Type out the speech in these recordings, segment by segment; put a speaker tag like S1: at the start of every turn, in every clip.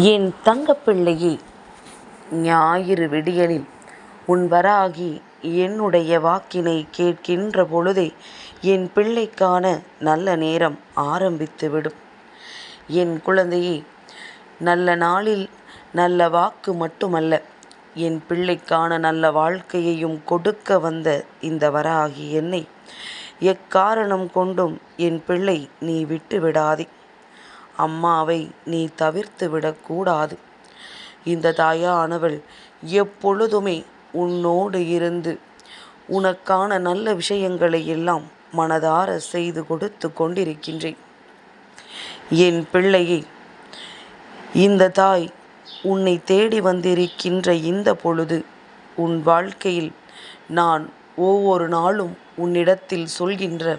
S1: என் தங்கப்பிள்ளையே ஞாயிறு விடியலில் உன் வராகி என்னுடைய வாக்கினை கேட்கின்ற பொழுதே என் பிள்ளைக்கான நல்ல நேரம் ஆரம்பித்துவிடும். என் குழந்தையே நல்ல நாளில் நல்ல வாக்கு மட்டுமல்ல என் பிள்ளைக்கான நல்ல வாழ்க்கையையும் கொடுக்க வந்த இந்த வராகி என்னை எக்காரணம் கொண்டும் என் பிள்ளை நீ விட்டுவிடாதே. அம்மாவை நீ தவிர்த்து விடக்கூடாது. இந்த தாயானவள் எப்பொழுதுமே உன்னோடு இருந்து உனக்கான நல்ல விஷயங்களை எல்லாம் மனதார செய்து கொடுத்து கொண்டிருக்கின்றேன். என் பிள்ளையை இந்த தாய் உன்னை தேடி வந்திருக்கின்ற இந்த பொழுது உன் வாழ்க்கையில் நான் ஒவ்வொரு நாளும் உன்னிடத்தில் சொல்கின்ற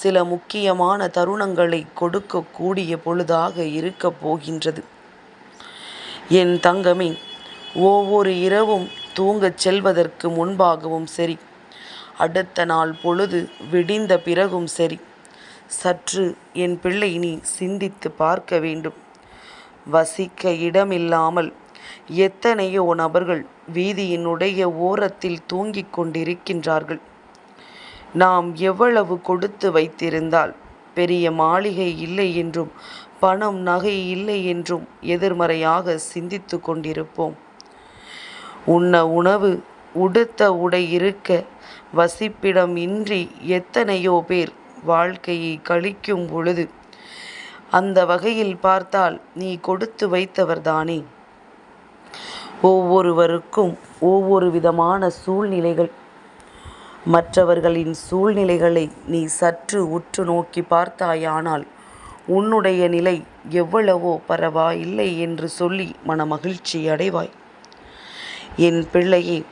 S1: சில முக்கியமான தருணங்களை கொடுக்கக்கூடிய பொழுதாக இருக்கப் போகின்றது. என் தங்கமே ஒவ்வொரு இரவும் தூங்கச் செல்வதற்கு முன்பாகவும் சரி அடுத்த நாள் பொழுது விடிந்த பிறகும் சரி சற்று என் பிள்ளை நீ சிந்தித்து பார்க்க வேண்டும். வசிக்க இடமில்லாமல் எத்தனையோ நபர்கள் வீதியினுடைய ஓரத்தில் தூங்கிக் கொண்டிருக்கின்றார்கள். நாம் எவ்வளவு கொடுத்து வைத்திருந்தால் பெரிய மாளிகை இல்லை என்றும் பணம் நகை இல்லை என்றும் எதிர்மறையாக சிந்தித்து கொண்டிருப்போம். உண்ண உணவு உடுத்த உடை இருக்க வசிப்பிடம் இன்றி எத்தனையோ பேர் வாழ்க்கையை கழிக்கும் பொழுது அந்த வகையில் பார்த்தால் நீ கொடுத்து வைத்தவர்தானே. ஒவ்வொருவருக்கும் ஒவ்வொரு விதமான சூழ்நிலைகள். மற்றவர்களின் சூழ்நிலைகளை நீ சற்று உற்று நோக்கி பார்த்தாயானால் உன்னுடைய நிலை எவ்வளவோ பரவாயில்லை என்று சொல்லி மனமகிழ்ச்சி அடைவாய். என் பிள்ளையே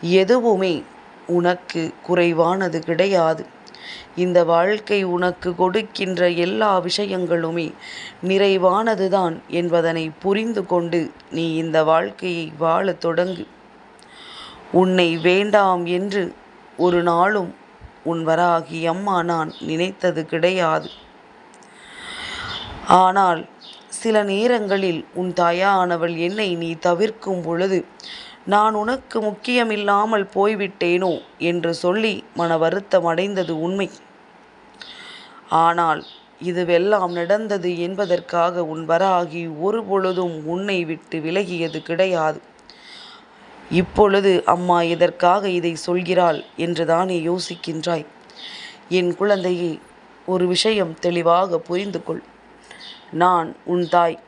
S1: எதுவுமே உனக்கு குறைவானது கிடையாது. இந்த வாழ்க்கை உனக்கு கொடுக்கின்ற எல்லா விஷயங்களுமே நிறைவானதுதான் என்பதனை புரிந்து கொண்டு நீ இந்த வாழ்க்கையை வாழத் தொடங்கு. உன்னை வேண்டாம் என்று ஒரு நாளும் உன் வராகி அம்மா நான் நினைத்தது கிடையாது. ஆனால் சில நேரங்களில் உன் தாயானவள் என்னை நீ தவிர்க்கும் பொழுது நான் உனக்கு முக்கியமில்லாமல் போய்விட்டேனோ என்று சொல்லி மன வருத்தம் அடைந்தது உண்மை. ஆனால் இதுவெல்லாம் நடந்தது என்பதற்காக உன் வராகி ஒருபொழுதும் உன்னை விட்டு விலகியது கிடையாது. இப்பொழுது அம்மா எதற்காக இதை சொல்கிறாள் என்றுதானே யோசிக்கின்றாய். என் குழந்தையே ஒரு விஷயம் தெளிவாக புரிந்து கொள். நான் உன் தாய்.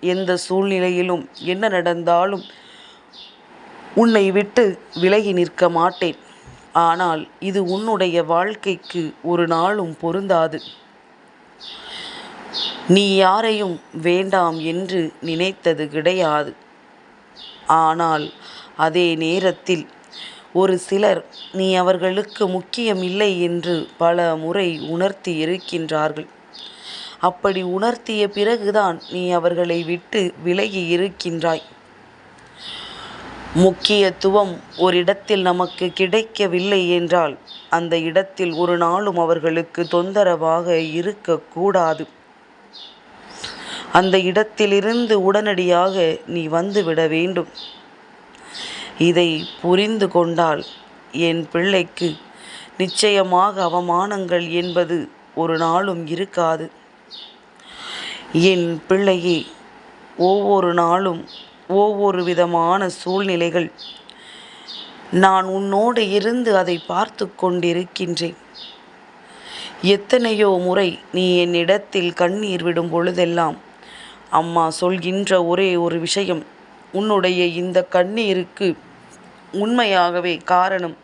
S1: எந்த சூழ்நிலையிலும் என்ன நடந்தாலும் உன்னை விட்டு விலகி நிற்க மாட்டேன். ஆனால் இது உன்னுடைய வாழ்க்கைக்கு ஒரு நாளும் பொருந்தாது. நீ யாரையும் வேண்டாம் என்று நினைத்தது கிடையாது. ஆனால் அதே நேரத்தில் ஒரு சிலர் நீ அவர்களுக்கு முக்கியம் இல்லை என்று பல முறை உணர்த்தி இருக்கின்றார்கள். அப்படி உணர்த்திய பிறகுதான் நீ அவர்களை விட்டு விலகி இருக்கின்றாய். முக்கியத்துவம் ஒரு இடத்தில் நமக்கு கிடைக்கவில்லை என்றால் அந்த இடத்தில் ஒரு நாளும் அவர்களுக்கு தொந்தரவாக இருக்கக்கூடாது அந்த இடத்திலிருந்து உடனடியாக நீ வந்துவிட வேண்டும். இதை புரிந்து கொண்டால் என் பிள்ளைக்கு நிச்சயமாக அவமானங்கள் என்பது ஒரு நாளும் இருக்காது. என் பிள்ளையே ஒவ்வொரு நாளும் ஒவ்வொரு விதமான சூழ்நிலைகள். நான் உன்னோடு இருந்து அதை பார்த்து கொண்டிருக்கின்றேன். எத்தனையோ முறை நீ என்னிடத்தில் கண்ணீர் விடும் பொழுதெல்லாம் அம்மா சொல்கின்ற ஒரே ஒரு விஷயம் உன்னுடைய இந்த கண்ணீருக்கு உண்மையாகவே காரணம்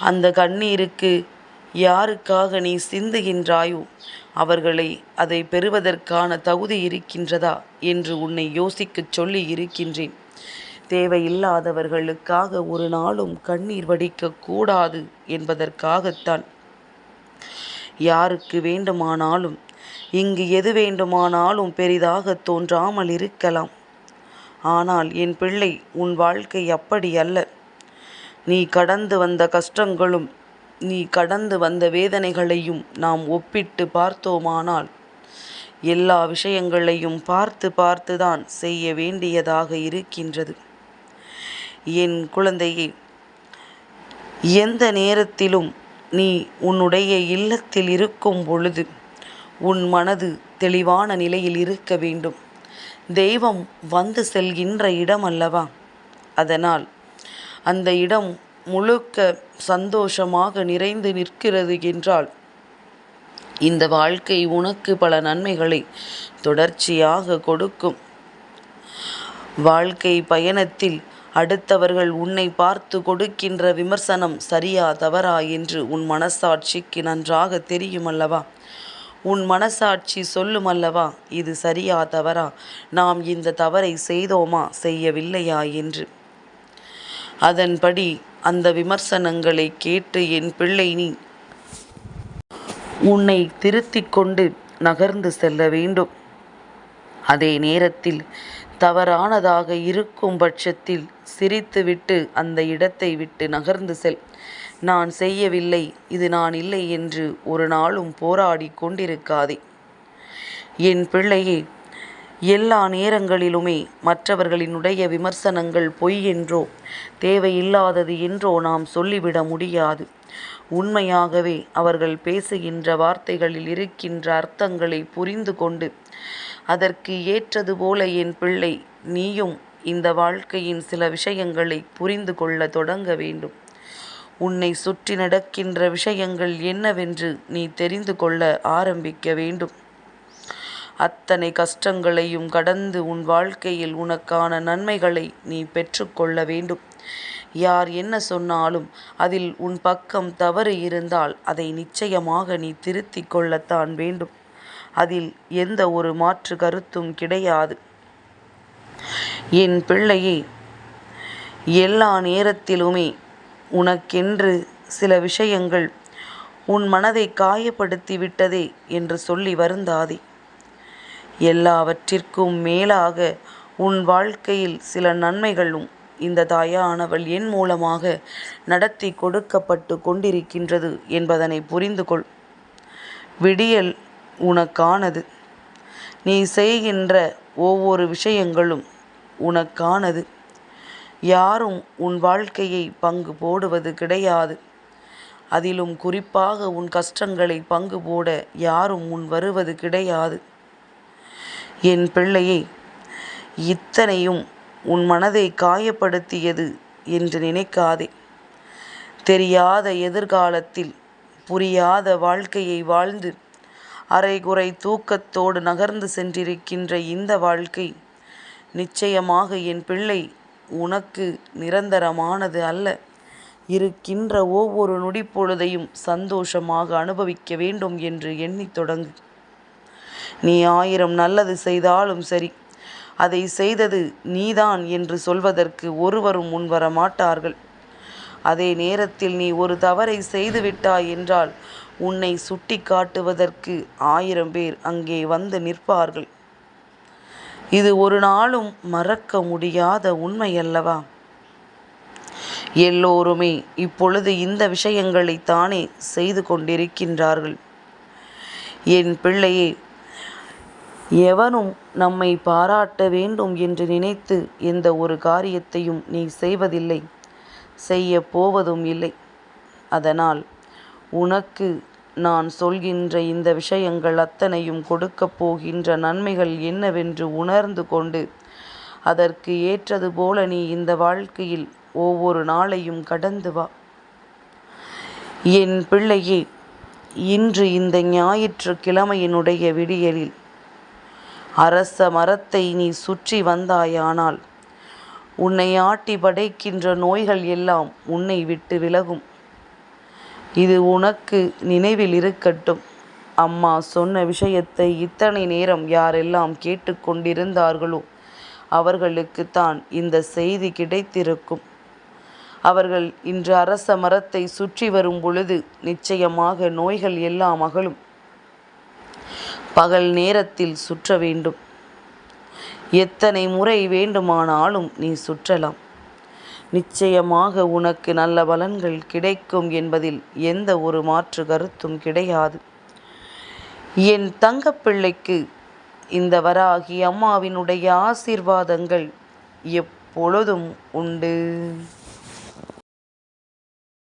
S1: அந்த கண்ணீருக்கு யாருக்காக நீ சிந்துகின்றாயோ அவர்களை அதை பெறுவதற்கான தகுதி இருக்கின்றதா என்று உன்னை யோசிக்கச் சொல்லி இருக்கின்றேன். தேவையில்லாதவர்களுக்காக ஒரு நாளும் கண்ணீர் வடிக்கக்கூடாது என்பதற்காகத்தான். யாருக்கு வேண்டுமானாலும் இங்கு எது வேண்டுமானாலும் பெரிதாகத் தோன்றாமல் இருக்கலாம். ஆனால் என் பிள்ளை உன் வாழ்க்கை அப்படி அல்ல. நீ கடந்து வந்த கஷ்டங்களும் நீ கடந்து வந்த வேதனைகளையும் நாம் ஒப்பிட்டு பார்த்தோமானால் எல்லா விஷயங்களையும் பார்த்து பார்த்துதான் செய்ய வேண்டியதாக இருக்கின்றது என் குழந்தையே எந்த நேரத்திலும் நீ உன்னுடைய இல்லத்தில் இருக்கும் பொழுது உன் மனது தெளிவான நிலையில் இருக்க வேண்டும் தெய்வம் வந்து செல்கின்ற இடம் அல்லவா அதனால் அந்த இடம் முழுக்க சந்தோஷமாக நிறைந்து நிற்கிறது என்றால் இந்த வாழ்க்கை உனக்கு பல நன்மைகளை தொடர்ச்சியாக கொடுக்கும். வாழ்க்கை பயணத்தில் அடுத்தவர்கள் உன்னை பார்த்து கொடுக்கின்ற விமர்சனம் சரியா தவறா என்று உன் மனசாட்சிக்கு நன்றாக தெரியுமல்லவா? உன் மனசாட்சி சொல்லும் அல்லவா இது சரியா தவறா? நாம் இந்த தவறை செய்தோமா? செய்யவில்லையா? என்று. அதன்படி அந்த விமர்சனங்களை கேட்டு என் பிள்ளை நீ உன்னை திருத்திக் கொண்டு நகர்ந்து செல்ல வேண்டும். அதே நேரத்தில் தவறானதாக இருக்கும் பட்சத்தில் சிரித்துவிட்டு அந்த இடத்தை விட்டு நகர்ந்து செல். நான் செய்யவில்லை இது நான் இல்லை என்று ஒரு நாளும் போராடி கொண்டிருக்காதே. என் பிள்ளையே எல்லா நேரங்களிலுமே மற்றவர்களினுடைய விமர்சனங்கள் பொய் என்றோ தேவையில்லாதது என்றோ நாம் சொல்லிவிட முடியாது. உண்மையாகவே அவர்கள் பேசுகின்ற வார்த்தைகளில் இருக்கின்ற அர்த்தங்களை புரிந்து கொண்டு அதற்கு ஏற்றது போல என் பிள்ளை நீயும் இந்த வாழ்க்கையின் சில விஷயங்களை புரிந்து கொள்ள தொடங்க வேண்டும். உன்னை சுற்றி நடக்கின்ற விஷயங்கள் என்னவென்று நீ தெரிந்து கொள்ள ஆரம்பிக்க வேண்டும். அத்தனை கஷ்டங்களையும் கடந்து உன் வாழ்க்கையில் உனக்கான நன்மைகளை நீ பெற்றுக்கொள்ள வேண்டும். யார் என்ன சொன்னாலும் அதில் உன் பக்கம் தவறு இருந்தால் அதை நிச்சயமாக நீ திருத்தி கொள்ளத்தான் வேண்டும். அதில் எந்த ஒரு மாற்று கருத்தும் கிடையாது. என் பிள்ளையே எல்லா நேரத்திலுமே உனக்கென்று சில விஷயங்கள் உன் மனதை காயப்படுத்தி விட்டதே என்று சொல்லி வருந்தாதே. எல்லாவற்றிற்கும் மேலாக உன் வாழ்க்கையில் சில நன்மைகளும் இந்த தாயானவள் என் மூலமாக நடத்தி கொடுக்கப்பட்டு கொண்டிருக்கின்றது என்பதனை புரிந்து கொள் விடியல் உனக்கானது. நீ செய்கின்ற ஒவ்வொரு விஷயங்களும் உனக்கானது. யாரும் உன் வாழ்க்கையை பங்கு போடுவது கிடையாது. அதிலும் குறிப்பாக உன் கஷ்டங்களை பங்கு போட யாரும் முன் வருவது கிடையாது. என் பிள்ளையை இத்தனையும் உன் மனதை காயப்படுத்தியது என்று நினைக்காதே. தெரியாத எதிர்காலத்தில் புரியாத வாழ்க்கையை வாழ்ந்து அரைகுறை தூக்கத்தோடு நகர்ந்து சென்றிருக்கின்ற இந்த வாழ்க்கை நிச்சயமாக என் பிள்ளை உனக்கு நிரந்தரமானது அல்ல. இருக்கின்ற ஒவ்வொரு நொடிப்பொழுதையும் சந்தோஷமாக அனுபவிக்க வேண்டும் என்று எண்ணித் தொடங்கு. நீ ஆயிரம் நல்லது செய்தாலும் சரி அதை செய்தது நீதான் என்று சொல்வதற்கு ஒருவரும் முன்வர மாட்டார்கள் அதே நேரத்தில் நீ ஒரு தவறை செய்துவிட்டாய் என்றால் உன்னை சுட்டி காட்டுவதற்கு ஆயிரம் பேர் அங்கே வந்து நிற்பார்கள். இது ஒரு நாளும் மறக்க முடியாத உண்மையல்லவா எல்லோருமே இப்பொழுது இந்த விஷயங்களைத்தானே செய்து கொண்டிருக்கின்றார்கள். என் பிள்ளையே எவனும் நம்மை பாராட்ட வேண்டும் என்று நினைத்து எந்த ஒரு காரியத்தையும் நீ செய்வதில்லை. செய்ய போவதும் இல்லை. அதனால் உனக்கு நான் சொல்கின்ற இந்த விஷயங்கள் அத்தனையும் கொடுக்கப் போகின்ற நன்மைகள் என்னவென்று உணர்ந்து கொண்டு அதற்கு ஏற்றது போல நீ இந்த வாழ்க்கையில் ஒவ்வொரு நாளையும் கடந்து வா. என் பிள்ளையே இன்று இந்த ஞாயிற்றுக்கிழமையினுடைய விடியலில் அரச மரத்தை நீ சுற்றி வந்தாயானால் உன்னை ஆட்டி படைக்கின்ற நோய்கள் எல்லாம் உன்னை விட்டு விலகும். இது உனக்கு நினைவில் இருக்கட்டும். அம்மா சொன்ன விஷயத்தை இத்தனை நேரம் யாரெல்லாம் கேட்டுக்கொண்டிருந்தார்களோ அவர்களுக்குத்தான் இந்த செய்தி கிடைத்திருக்கும். அவர்கள் இன்று அரச மரத்தை சுற்றி வரும் பொழுது நிச்சயமாக நோய்கள் எல்லாம் அகலும். பகல் நேரத்தில் சுற்ற வேண்டும். எத்தனை முறை வேண்டுமானாலும் நீ சுற்றலாம். நிச்சயமாக உனக்கு நல்ல பலன்கள் கிடைக்கும் என்பதில் எந்த ஒரு மாற்று கருத்தும் கிடையாது. என் தங்கப்பிள்ளைக்கு இந்த வராகி அம்மாவினுடைய ஆசீர்வாதங்கள் எப்பொழுதும் உண்டு.